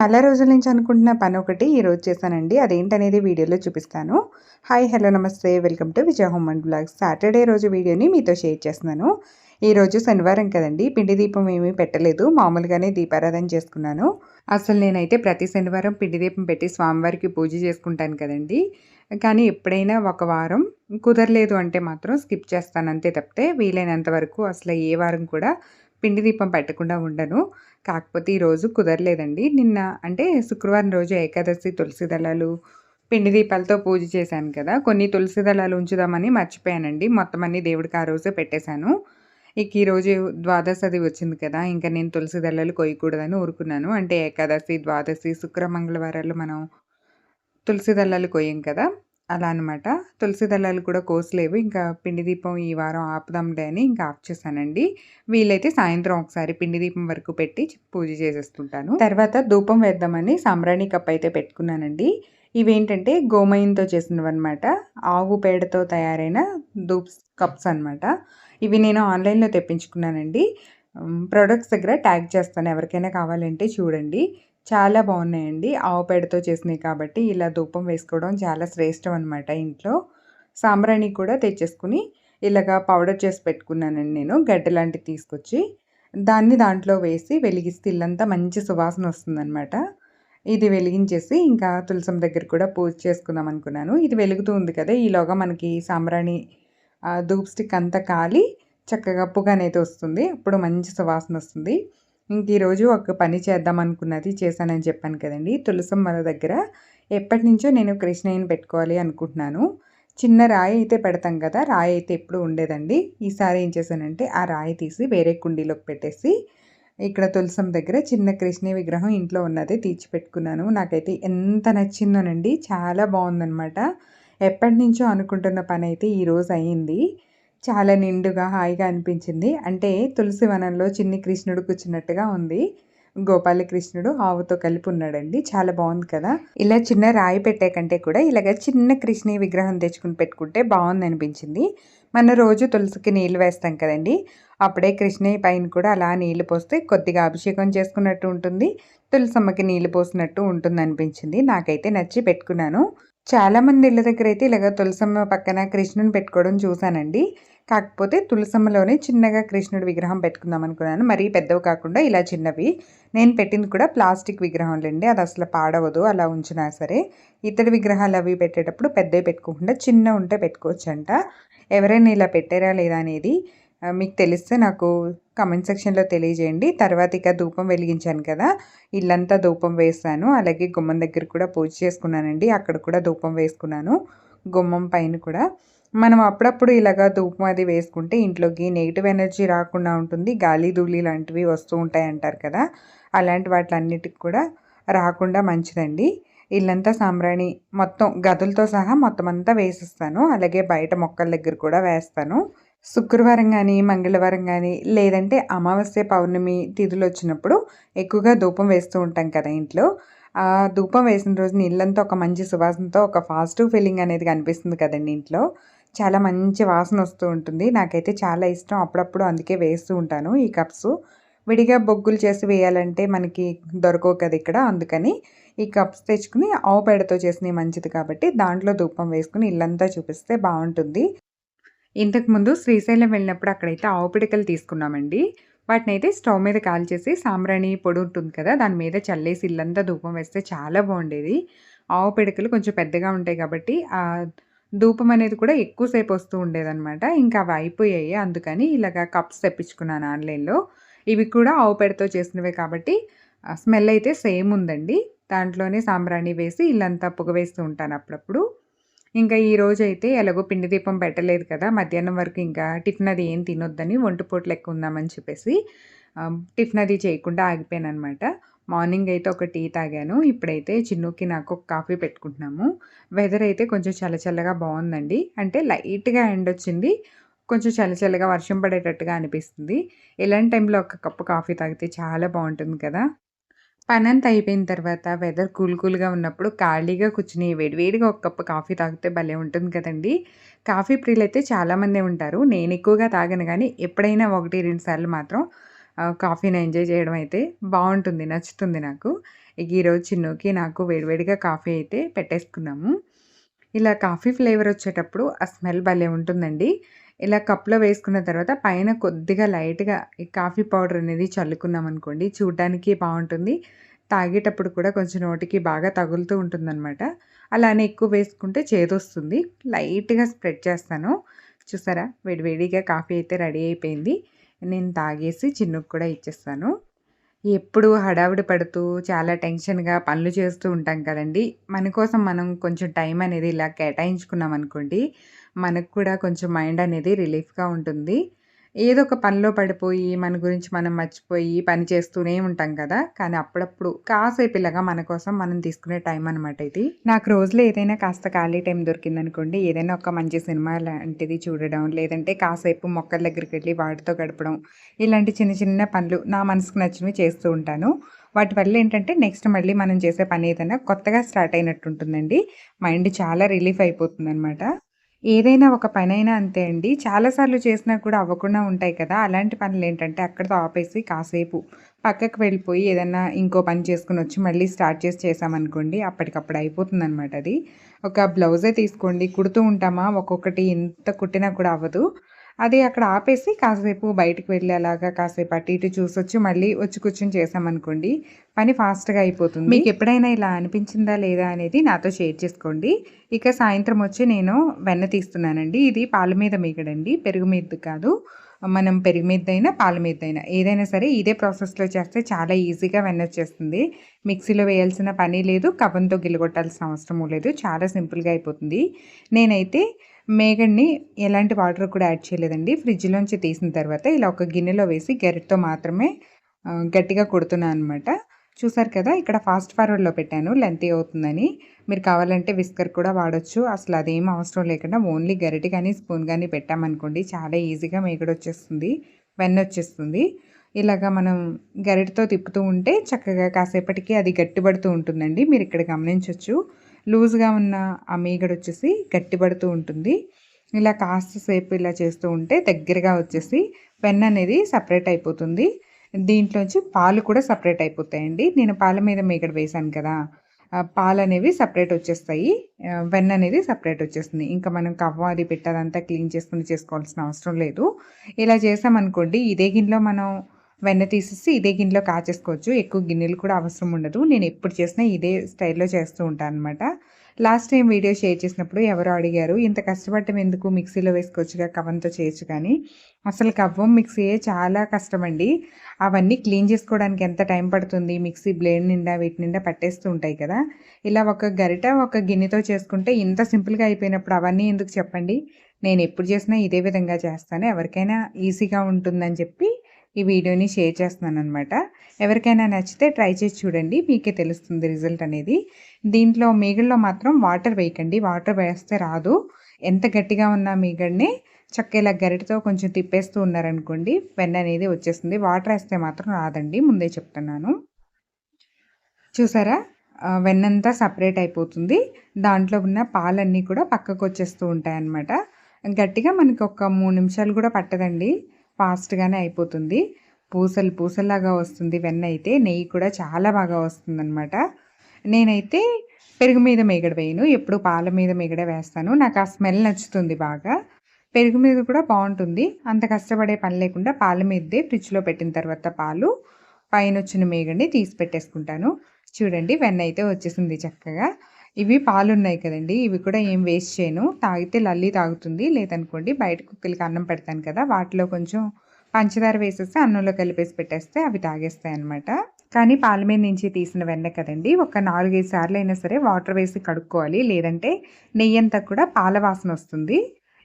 చాలా రోజుల నుంచి అనుకుంటున్న పని ఒకటి ఈరోజు చేశానండి. అదేంటనేది వీడియోలో చూపిస్తాను. హాయ్ హలో నమస్తే. Welcome to Vijaya home and blog Saturday రోజు వీడియోని మీతో షేర్ చేస్తున్నాను. ఈరోజు శనివారం కదండి. పిండి దీపం ఏమీ పెట్టలేదు. మామూలుగానే దీపారాధన చేసుకున్నాను. అసలు నేనైతే ప్రతి శనివారం పిండి దీపం పెట్టి స్వామివారికి పూజ చేసుకుంటాను కదండి. కానీ ఎప్పుడైనా ఒక వారం కుదరలేదు అంటే మాత్రం స్కిప్ చేస్తాను అంతే తప్పితే వీలైనంత వరకు అసలు ఏ వారం కూడా పిండి దీపం పెట్టకుండా ఉండను. కాకపోతే ఈరోజు కుదరలేదండి. నిన్న అంటే శుక్రవారం రోజు ఏకాదశి తులసి దళాలు పిండి దీపాలతో పూజ చేశాను కదా. కొన్ని తులసి దళాలు ఉంచుదామని మర్చిపోయానండి. మొత్తం అన్ని దేవుడికి ఆ రోజే పెట్టేశాను. ఇక ఈరోజు ద్వాదశి వచ్చింది కదా. ఇంకా నేను తులసి దళాలు కొయ్యకూడదని ఊరుకున్నాను. అంటే ఏకాదశి ద్వాదశి శుక్ర మంగళవారాలు మనం తులసి దళాలు కొయ్యం కదా. అలా అనమాట తులసి దళాలు కూడా కోసలేవు. ఇంకా పిండి దీపం ఈ వారం ఆపుదాంలే అని ఇంకా ఆఫ్ చేశానండి. వీలైతే సాయంత్రం ఒకసారి పిండి దీపం వరకు పెట్టి పూజ చేసేస్తుంటాను. తర్వాత ధూపం వేద్దామని సాంబ్రాణి కప్ అయితే పెట్టుకున్నానండి. ఇవేంటంటే గోమయంతో చేసినవన్నమాట. ఆవు పేడతో తయారైన ధూప్ కప్స్ అనమాట ఇవి నేను ఆన్లైన్లో తెప్పించుకున్నానండి. ప్రొడక్ట్స్ దగ్గర ట్యాగ్ చేస్తాను. ఎవరికైనా కావాలంటే చూడండి. చాలా బాగున్నాయండి. ఆవు పేడతో చేసినాయి కాబట్టి ఇలా ధూపం వేసుకోవడం చాలా శ్రేష్టం అనమాట ఇంట్లో. సాంబ్రాణి కూడా తెచ్చేసుకుని ఇలాగా పౌడర్ చేసి పెట్టుకున్నానండి నేను గడ్డ లాంటివి తీసుకొచ్చి. దాన్ని దాంట్లో వేసి వెలిగిస్తే ఇల్లంతా మంచి సువాసన వస్తుందన్నమాట. ఇది వెలిగించేసి ఇంకా తులసం దగ్గర కూడా పూజ చేసుకుందాం అనుకున్నాను. ఇది వెలుగుతూ ఉంది కదా ఈలోగా మనకి సాంబ్రాణి ధూప్ స్టిక్ అంతా కాలి చక్కగా పొగ అనేది వస్తుంది. అప్పుడు మంచి సువాసన వస్తుంది. ఇంక ఈరోజు ఒక పని చేద్దాం అనుకున్నది చేశానని చెప్పాను కదండి. తులసమ్మల దగ్గర ఎప్పటి నుంచో నేను కృష్ణయ్యని పెట్టుకోవాలి అనుకుంటున్నాను. చిన్న రాయి అయితే పెడతాం కదా రాయి అయితే ఎప్పుడు ఉండేదండి. ఈసారి ఏం చేశానంటే ఆ రాయి తీసి వేరే కుండీలోకి పెట్టేసి ఇక్కడ తులసం దగ్గర చిన్న కృష్ణ విగ్రహం ఇంట్లో ఉన్నది తీర్చిపెట్టుకున్నాను. నాకైతే ఎంత నచ్చిందోనండి. చాలా బాగుందనమాట ఎప్పటి నుంచో అనుకుంటున్న పని అయితే ఈరోజు అయ్యింది చాలా నిండుగా హాయిగా అనిపించింది. అంటే తులసి వనంలో చిన్ని కృష్ణుడు కూర్చున్నట్టుగా ఉంది. గోపాలకృష్ణుడు ఆవుతో కలిపి ఉన్నాడండి. చాలా బాగుంది కదా. ఇలా చిన్న రాయి పెట్టే కంటే కూడా ఇలాగ చిన్న కృష్ణి విగ్రహం తెచ్చుకుని పెట్టుకుంటే బాగుంది అనిపించింది. మన రోజు తులసికి నీళ్ళు వేస్తాం కదండి. అప్పుడే కృష్ణయ్య పైన కూడా అలా నీళ్ళు పోస్తే కొద్దిగా అభిషేకం చేసుకున్నట్టు ఉంటుంది. తులసమ్మకి నీళ్ళు పోసినట్టు ఉంటుంది అనిపించింది. నాకైతే నచ్చి పెట్టుకున్నాను. చాలామంది ఇళ్ళ దగ్గర అయితే ఇలాగ తులసమ్మ పక్కన కృష్ణుని పెట్టుకోవడం చూశానండి. కాకపోతే తులసమ్మలోనే చిన్నగా కృష్ణుడి విగ్రహం పెట్టుకుందాం అనుకున్నాను. మరీ పెద్దవి కాకుండా ఇలా చిన్నవి. నేను పెట్టింది కూడా ప్లాస్టిక్ విగ్రహంలండి. అది అసలు పాడవదు. అలా ఉంచినా సరే ఇతడి విగ్రహాలు అవి పెట్టేటప్పుడు పెద్దవి పెట్టుకోకుండా చిన్న ఉంటే పెట్టుకోవచ్చంట. ఎవరైనా ఇలా పెట్టారా లేదా అనేది మీకు తెలిస్తే నాకు కమెంట్ సెక్షన్లో తెలియజేయండి. తర్వాత ఇక ధూపం వెలిగించాను కదా. ఇల్లంతా ధూపం వేస్తాను అలాగే గుమ్మం దగ్గర కూడా పూజ చేసుకున్నానండి. అక్కడ కూడా ధూపం వేసుకున్నాను. గుమ్మం పైన కూడా. మనం అప్పుడప్పుడు ఇలాగా ధూపం అది వేసుకుంటే ఇంట్లోకి నెగిటివ్ ఎనర్జీ రాకుండా ఉంటుంది. గాలి ధూళి లాంటివి వస్తూ ఉంటాయి అంటారు కదా. అలాంటి వాటిలన్నిటికి కూడా రాకుండా మంచిదండి. ఇల్లంతా సాంబ్రాణి మొత్తం గదులతో సహా మొత్తం అంతా వేసిస్తాను. అలాగే బయట మొక్కల దగ్గర కూడా వేస్తాను. శుక్రవారం కానీ మంగళవారం కానీ లేదంటే అమావాస్య పౌర్ణమి తిథులు వచ్చినప్పుడు ఎక్కువగా ధూపం వేస్తూ ఉంటాం కదా ఇంట్లో. ఆ ధూపం వేసిన రోజు నీళ్ళంతా ఒక మంచి సువాసనతో ఒక పాజిటివ్ ఫీలింగ్ అనేది కనిపిస్తుంది కదండి ఇంట్లో. చాలా మంచి వాసన వస్తూ ఉంటుంది. నాకైతే చాలా ఇష్టం. అప్పుడప్పుడు అందుకే వేస్తూ ఉంటాను ఈ కప్స్. విడిగా బొగ్గులు చేసి వేయాలంటే మనకి దొరకవు కదా ఇక్కడ. అందుకని ఈ కప్స్ తెచ్చుకుని ఆవు పేడతో చేసినవి మంచిది కాబట్టి దాంట్లో ధూపం వేసుకుని ఇల్లంతా చూపిస్తే బాగుంటుంది. ఇంతకుముందు శ్రీశైలం వెళ్ళినప్పుడు అక్కడైతే ఆవు పిడకలు తీసుకున్నామండి. వాటిని అయితే స్టవ్ మీద కాల్చేసి సాంబ్రాణి పొడి ఉంటుంది కదా దాని మీద చల్లేసి ఇల్లంతా ధూపం వేస్తే చాలా బాగుండేది. ఆవు పిడకలు కొంచెం పెద్దగా ఉంటాయి కాబట్టి ధూపం అనేది కూడా ఎక్కువసేపు వస్తూ ఉండేదన్నమాట. ఇంకా అవి అయిపోయాయి. అందుకని ఇలాగ కప్స్ తెప్పించుకున్నాను ఆన్లైన్లో. ఇవి కూడా ఆవు పెడతో చేసినవే కాబట్టి స్మెల్ అయితే సేమ్ ఉందండి. దాంట్లోనే సాంబ్రాణి వేసి ఇల్లంతా పొగ వేస్తూ ఉంటాను అప్పుడప్పుడు. ఇంకా ఈ రోజు అయితే ఎలాగో పిండి దీపం పెట్టలేదు కదా మధ్యాహ్నం వరకు ఇంకా టిఫిన్ అది ఏం తినొద్దని ఒంటిపూట లెక్క ఉందామని చెప్పేసి టిఫిన్ అది చేయకుండా ఆగిపోయాను అనమాట మార్నింగ్ అయితే ఒక టీ తాగాను. ఇప్పుడైతే చిన్నుకి నాకు ఒక కాఫీ పెట్టుకుంటున్నాము. వెదర్ అయితే కొంచెం చల్లచల్లగా బాగుందండి. అంటే లైట్గా ఎండ్ వచ్చింది. కొంచెం చల్లచల్లగా వర్షం పడేటట్టుగా అనిపిస్తుంది. ఇలాంటి టైంలో ఒక కప్పు కాఫీ తాగితే చాలా బాగుంటుంది కదా. పనంతా అయిపోయిన తర్వాత వెదర్ కూల్ కూల్గా ఉన్నప్పుడు ఖాళీగా కూర్చుని వేడివేడిగా ఒక కప్పు కాఫీ తాగితే భలే ఉంటుంది కదండి. కాఫీ ప్రియులు అయితే చాలామందే ఉంటారు. నేను ఎక్కువగా తాగను కానీ ఎప్పుడైనా ఒకటి రెండు సార్లు మాత్రం కాఫీని ఎంజాయ్ చేయడం అయితే బాగుంటుంది నచ్చుతుంది నాకు. ఇక ఈరోజు చిన్నుకి నాకు వేడివేడిగా కాఫీ అయితే పెట్టేసుకున్నాము. ఇలా కాఫీ ఫ్లేవర్ వచ్చేటప్పుడు ఆ స్మెల్ భలే ఉంటుందండి. ఇలా కప్లో వేసుకున్న తర్వాత పైన కొద్దిగా లైట్గా ఈ కాఫీ పౌడర్ అనేది చల్లుకున్నాం అనుకోండి చూడడానికి బాగుంటుంది. తాగేటప్పుడు కూడా కొంచెం నోటికి బాగా తగులుతూ ఉంటుందన్నమాట. అలానే ఎక్కువ వేసుకుంటే చేదొస్తుంది లైట్గా స్ప్రెడ్ చేస్తాను. చూసారా? వేడివేడిగా కాఫీ అయితే రెడీ అయిపోయింది. నేను తాగేసి చిన్నుకు కూడా ఇచ్చేస్తాను. ఎప్పుడు హడావిడి పడుతూ చాలా టెన్షన్గా పనులు చేస్తూ ఉంటాం కదండి. మన కోసం మనం కొంచెం టైం అనేది ఇలా కేటాయించుకున్నాం అనుకోండి మనకు కూడా కొంచెం మైండ్ అనేది రిలీఫ్గా ఉంటుంది. ఏదో ఒక పనిలో పడిపోయి మన గురించి మనం మర్చిపోయి పని చేస్తూనే ఉంటాం కదా. కానీ అప్పుడప్పుడు కాసేపు ఇలాగా మన కోసం మనం తీసుకునే టైం అనమాట ఇది. నాకు రోజులో ఏదైనా కాస్త ఖాళీ టైం దొరికిందనుకోండి ఏదైనా ఒక మంచి సినిమా లాంటిది చూడడం లేదంటే కాసేపు మొక్కల దగ్గరికి వెళ్ళి వాటితో గడపడం ఇలాంటి చిన్న చిన్న పనులు నా మనసుకు నచ్చినవి చేస్తూ ఉంటాను. వాటి వల్ల ఏంటంటే నెక్స్ట్ మళ్ళీ మనం చేసే పని ఏదైనా కొత్తగా స్టార్ట్ అయినట్టు ఉంటుందండి. మైండ్ చాలా రిలీఫ్ అయిపోతుంది అనమాట ఏదైనా ఒక పనైనా అంతే అండి. చాలాసార్లు చేసినా కూడా అవ్వకుండా ఉంటాయి కదా! అలాంటి పనులు ఏంటంటే అక్కడితో ఆపేసి కాసేపు పక్కకు వెళ్ళిపోయి ఏదన్నా ఇంకో పని చేసుకుని వచ్చి మళ్ళీ స్టార్ట్ చేసి చేసామనుకోండి అప్పటికప్పుడు అయిపోతుంది అనమాట అది. ఒక బ్లౌజే తీసుకోండి కుడుతూ ఉంటామా? ఒక్కొక్కటి ఎంత కుట్టినా కూడా అవ్వదు. అది అక్కడ ఆపేసి కాసేపు బయటకు వెళ్ళేలాగా కాసేపు అటు ఇటు చూసొచ్చి మళ్ళీ వచ్చి కూర్చొని చేసామనుకోండి పని ఫాస్ట్గా అయిపోతుంది. మీకు ఎప్పుడైనా ఇలా అనిపించిందా లేదా అనేది నాతో షేర్ చేసుకోండి. ఇక సాయంత్రం వచ్చి నేను వెన్న తీస్తున్నానండి. ఇది పాల మీద మీగడండి పెరుగు మీద కాదు. మనం పెరుగు మీదైనా పాల మీదైనా ఏదైనా సరే ఇదే ప్రాసెస్లో చేస్తే చాలా ఈజీగా వెన్న వచ్చేస్తుంది. మిక్సీలో వేయాల్సిన పని లేదు. కవంతో గిలగొట్టాల్సిన అవసరము లేదు. చాలా సింపుల్గా అయిపోతుంది. నేనైతే మేగడ్ని ఎలాంటి వాటర్ కూడా యాడ్ చేయలేదండి. ఫ్రిడ్జ్లోంచి తీసిన తర్వాత ఇలా ఒక గిన్నెలో వేసి గరిటతో మాత్రమే గట్టిగా కొడుతున్నాను అనమాట చూసారు కదా ఇక్కడ ఫాస్ట్ ఫార్వర్డ్లో పెట్టాను లెంత్ అవుతుందని. మీరు కావాలంటే విస్కర్ కూడా వాడచ్చు. అసలు అదేం అవసరం లేకుండా ఓన్లీ గరిటె కానీ స్పూన్ కానీ పెట్టామనుకోండి చాలా ఈజీగా మేగడ వచ్చేస్తుంది వెన్న వచ్చేస్తుంది. ఇలాగా మనం గరిటతో తిప్పుతూ ఉంటే చక్కగా కాసేపటికి అది గట్టిపడుతూ ఉంటుందండి. మీరు ఇక్కడ గమనించవచ్చు లూజ్గా ఉన్న ఆ మీగడ వచ్చేసి గట్టిపడుతూ ఉంటుంది. ఇలా కాస్త సేపు ఇలా చేస్తూ ఉంటే దగ్గరగా వచ్చేసి పెన్ అనేది సపరేట్ అయిపోతుంది. దీంట్లోంచి పాలు కూడా సపరేట్ అయిపోతాయండి. నేను పాల మీద మీగడ వేశాను కదా పాలు అనేవి సపరేట్ వచ్చేస్తాయి. వెన్న అనేది సపరేట్ వచ్చేస్తుంది. ఇంకా మనం కవ్వ అది పెట్టదంతా క్లీన్ చేసుకుని చేసుకోవాల్సిన అవసరం లేదు. ఇలా చేసామనుకోండి ఇదే గిన్నెలో మనం వెన్న తీసేసి ఇదే గిన్నెలో కాచేసుకోవచ్చు. ఎక్కువ గిన్నెలు కూడా అవసరం ఉండదు. నేను ఎప్పుడు చేసినా ఇదే స్టైల్లో చేస్తూ ఉంటాను అనమాట లాస్ట్ టైం వీడియో షేర్ చేసినప్పుడు ఎవరో అడిగారు ఇంత కష్టపడటం ఎందుకు? మిక్సీలో వేసుకోవచ్చుగా కవ్వంతో చేయొచ్చు కానీ? అసలు కవ్వం మిక్సీయే చాలా కష్టమండి. అవన్నీ క్లీన్ చేసుకోవడానికి ఎంత టైం పడుతుంది? మిక్సీ బ్లేడ్ నిండా వీటి నిండా పట్టేస్తూ ఉంటాయి కదా. ఇలా ఒక గరిట ఒక గిన్నెతో చేసుకుంటే ఇంత సింపుల్గా అయిపోయినప్పుడు అవన్నీ ఎందుకు చెప్పండి? నేను ఎప్పుడు చేసినా ఇదే విధంగా చేస్తాను. ఎవరికైనా ఈజీగా ఉంటుందని చెప్పి ఈ వీడియోని షేర్ చేస్తున్నాను అనమాట ఎవరికైనా నచ్చితే ట్రై చేసి చూడండి మీకే తెలుస్తుంది రిజల్ట్ అనేది. దీంట్లో మీగడలో మాత్రం వాటర్ వేయకండి. వాటర్ వేస్తే రాదు. ఎంత గట్టిగా ఉన్న మీగడ్ని చక్కేలా గరిటతో కొంచెం తిప్పేస్తూ ఉన్నారనుకోండి పెన్ అనేది వచ్చేస్తుంది. వాటర్ వేస్తే మాత్రం రాదండి. ముందే చెప్తున్నాను. చూసారా? వెన్నంతా సపరేట్ అయిపోతుంది. దాంట్లో ఉన్న పాలన్నీ కూడా పక్కకు వచ్చేస్తూ ఉంటాయన్నమాట. గట్టిగా మనకి ఒక మూడు నిమిషాలు కూడా పట్టదండి. ఫాస్ట్గానే అయిపోతుంది. పూసలు పూసల్లాగా వస్తుంది. వెన్న అయితే నెయ్యి కూడా చాలా బాగా వస్తుంది అనమాట నేనైతే పెరుగు మీద మేగడ వేయను. ఎప్పుడు పాల మీద మేగడ వేస్తాను. నాకు ఆ స్మెల్ నచ్చుతుంది బాగా. పెరుగు మీద కూడా బాగుంటుంది. అంత కష్టపడే పని లేకుండా పాల మీదే ఫ్రిడ్జ్లో పెట్టిన తర్వాత పాలు పైన వచ్చిన మేగడిని తీసి పెట్టేసుకుంటాను. చూడండి వెన్న అయితే వచ్చేసింది చక్కగా. ఇవి పాలు ఉన్నాయి కదండి. ఇవి కూడా ఏం వేస్ట్ చేయను. తాగితే లల్లి తాగుతుంది. లేదనుకోండి బయట కుక్కలకి అన్నం పెడతాను కదా వాటిలో కొంచెం పంచదార వేసేస్తే అన్నంలో కలిపేసి పెట్టేస్తే అవి తాగేస్తాయి అనమాట కానీ పాల మీద నుంచి తీసిన వెన్న కదండి. ఒక నాలుగైదు సార్లు అయినా సరే వాటర్ వేసి కడుక్కోవాలి. లేదంటే నెయ్యి అంతా కూడా పాల వాసన వస్తుంది.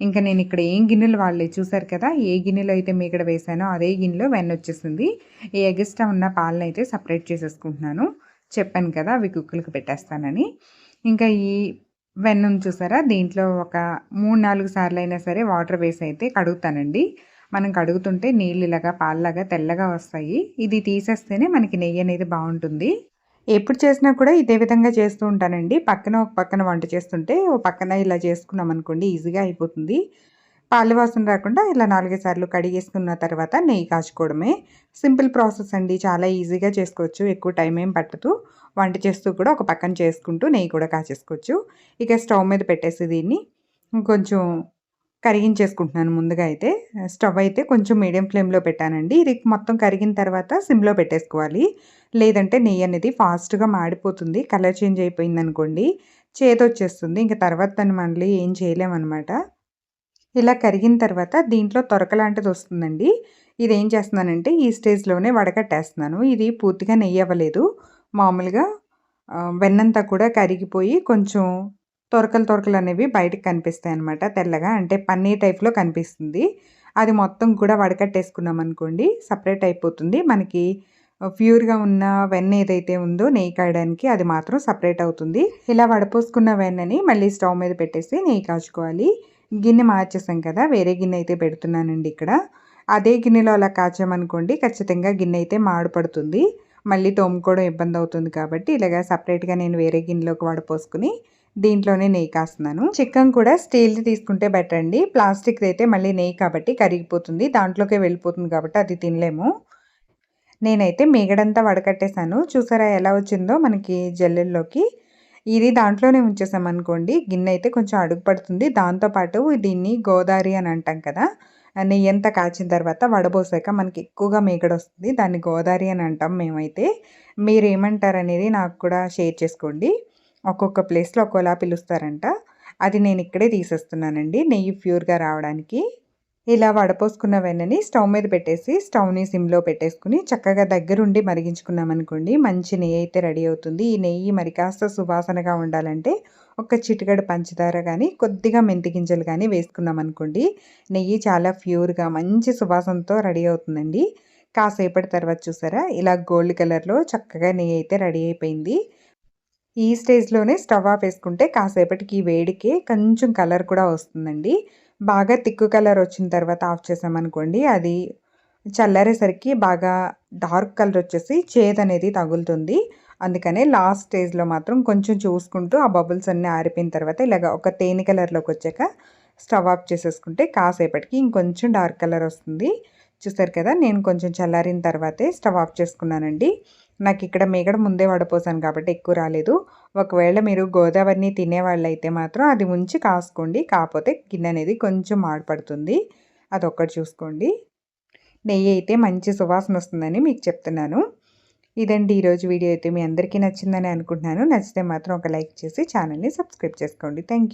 ఇంకా నేను ఇక్కడ ఏం గిన్నెలు వాళ్ళే చూసారు కదా ఏ గిన్నెలో అయితే మీగడ వేసానో అదే గిన్నెలో వెన్న వచ్చేసింది. ఈ ఎగస్ట్రా ఉన్న పాలను అయితే సపరేట్ చేసేసుకుంటున్నాను. చెప్పాను కదా అవి కుక్కలకు పెట్టేస్తానని. ఇంకా ఈ వెన్నం చూసారా? దీంట్లో ఒక మూడు నాలుగు సార్లు అయినా సరే వాటర్ వేసి అయితే కడుగుతానండి. మనం కడుగుతుంటే నీళ్ళు ఇలాగా పాలలాగా తెల్లగా వస్తాయి. ఇది తీసేస్తేనే మనకి నెయ్యి అనేది బాగుంటుంది. ఎప్పుడు చేసినా కూడా ఇదే విధంగా చేస్తూ ఉంటానండి. పక్కన ఒక పక్కన వంట చేస్తుంటే ఓ పక్కన ఇలా చేసుకున్నాం అనుకోండి ఈజీగా అయిపోతుంది. పాలు వాసన రాకుండా ఇలా నాలుగైదు సార్లు కడిగేసుకున్న తర్వాత నెయ్యి కాచుకోవడమే. సింపుల్ ప్రాసెస్ అండి. చాలా ఈజీగా చేసుకోవచ్చు. ఎక్కువ టైం ఏం పట్టదు. వంట చేస్తూ కూడా ఒక పక్కన చేసుకుంటూ నెయ్యి కూడా కాచేసుకోవచ్చు. ఇక స్టవ్ మీద పెట్టేసి దీన్ని కొంచెం కరిగించేసుకుంటున్నాను ముందుగా అయితే. స్టవ్ అయితే కొంచెం మీడియం ఫ్లేమ్లో పెట్టానండి. ఇది మొత్తం కరిగిన తర్వాత సిమ్లో పెట్టేసుకోవాలి. లేదంటే నెయ్యి అనేది ఫాస్ట్గా మాడిపోతుంది. కలర్ చేంజ్ అయిపోయింది అనుకోండి చేదొచ్చేస్తుంది ఇంకా తర్వాత దాన్ని మళ్ళీ ఏం చేయలేమన్నమాట. ఇలా కరిగిన తర్వాత దీంట్లో తొరక లాంటిది వస్తుందండి. ఇది ఏం చేస్తున్నానంటే ఈ స్టేజ్లోనే వడగట్టేస్తున్నాను ఇది పూర్తిగా నెయ్యి అవ్వలేదు. మామూలుగా వెన్నంతా కూడా కరిగిపోయి కొంచెం తొరకలు తొరకలు అనేవి బయటకు కనిపిస్తాయి అనమాట తెల్లగా అంటే పన్నీర్ టైప్లో కనిపిస్తుంది. అది మొత్తం కూడా వడకట్టేసుకున్నాం అనుకోండి సపరేట్ అయిపోతుంది. మనకి ప్యూర్గా ఉన్న వెన్న ఏదైతే ఉందో నెయ్యి కాయడానికి అది మాత్రం సపరేట్ అవుతుంది. ఇలా వడపోసుకున్న వెన్నని మళ్ళీ స్టవ్ మీద పెట్టేసి నెయ్యి కాచుకోవాలి. గిన్నె మార్చేసాం కదా వేరే గిన్నె అయితే పెడుతున్నానండి ఇక్కడ. అదే గిన్నెలో అలా కాచామనుకోండి ఖచ్చితంగా గిన్నె అయితే మాడుపడుతుంది. మళ్ళీ తోముకోవడం ఇబ్బంది అవుతుంది కాబట్టి ఇలాగ సపరేట్గా నేను వేరే గిన్నెలోకి వడపోసుకుని దీంట్లోనే నెయ్యి కాస్తున్నాను. చికెన్ కూడా స్టీల్ది తీసుకుంటే బెటర్ అండి. ప్లాస్టిక్ అయితే మళ్ళీ నెయ్యి కాబట్టి కరిగిపోతుంది. దాంట్లోకే వెళ్ళిపోతుంది కాబట్టి అది తినలేము. నేనైతే మేగడంతా వడకట్టేశాను. చూసారా ఎలా వచ్చిందో మనకి జల్లెల్లోకి. ఇది దాంట్లోనే ఉంచేసామనుకోండి గిన్నె అయితే కొంచెం అడుగు పడుతుంది. దాంతోపాటు దీన్ని గోదావరి అని అంటాం కదా నెయ్యి అంతా కాచిన తర్వాత వడబోసాక మనకి ఎక్కువగా మేకడ వస్తుంది. దాన్ని గోదావరి అని అంటాం మేమైతే. మీరు ఏమంటారు అనేది నాకు కూడా షేర్ చేసుకోండి. ఒక్కొక్క ప్లేస్లో ఒక్కోలా పిలుస్తారంట. అది నేను ఇక్కడే తీసేస్తున్నానండి. నెయ్యి ప్యూర్గా రావడానికి. ఇలా వడపోసుకున్న వెన్నని స్టవ్ మీద పెట్టేసి స్టవ్ని సిమ్లో పెట్టేసుకుని చక్కగా దగ్గరుండి మరిగించుకున్నామనుకోండి మంచి నెయ్యి అయితే రెడీ అవుతుంది. ఈ నెయ్యి మరి కాస్త సువాసనగా ఉండాలంటే ఒక చిటికడ పంచదార కానీ కొద్దిగా మెంతి గింజలు కానీ వేసుకున్నాం అనుకోండి నెయ్యి చాలా ప్యూర్గా మంచి సువాసనతో రెడీ అవుతుందండి. కాసేపటి తర్వాత చూసారా ఇలా గోల్డ్ కలర్లో చక్కగా నెయ్యి అయితే రెడీ అయిపోయింది. ఈ స్టేజ్లోనే స్టవ్ ఆఫ్ వేసుకుంటే కాసేపటికి వేడికే కొంచెం కలర్ కూడా వస్తుందండి. బాగా తిక్కు కలర్ వచ్చిన తర్వాత ఆఫ్ చేసామనుకోండి అది చల్లారేసరికి బాగా డార్క్ కలర్ వచ్చేసి చేదు అనేది తగులుతుంది. అందుకనే లాస్ట్ స్టేజ్లో మాత్రం కొంచెం చూసుకుంటూ ఆ బబుల్స్ అన్నీ ఆరిపోయిన తర్వాత ఇలాగ ఒక తేనె కలర్లోకి వచ్చాక స్టవ్ ఆఫ్ చేసేసుకుంటే కాసేపటికి ఇంకొంచెం డార్క్ కలర్ వస్తుంది. చూసారు కదా నేను కొంచెం చల్లారిన తర్వాతే స్టవ్ ఆఫ్ చేసుకున్నానండి. నాకు ఇక్కడ మేగడ ముందే వడపోసాను కాబట్టి ఎక్కువ రాలేదు. ఒకవేళ మీరు గోదావరిని తినేవాళ్ళైతే మాత్రం అది ఉంచి కాసుకోండి. కాకపోతే గిన్నె అనేది కొంచెం మాడపడుతుంది అదొక్కటి చూసుకోండి. నెయ్యి అయితే మంచి సువాసన వస్తుందని మీకు చెప్తున్నాను. ఇదండి ఈరోజు వీడియో. అయితే మీ అందరికీ నచ్చిందని అనుకుంటున్నాను. నచ్చితే మాత్రం ఒక లైక్ చేసి ఛానల్ని సబ్స్క్రైబ్ చేసుకోండి. థ్యాంక్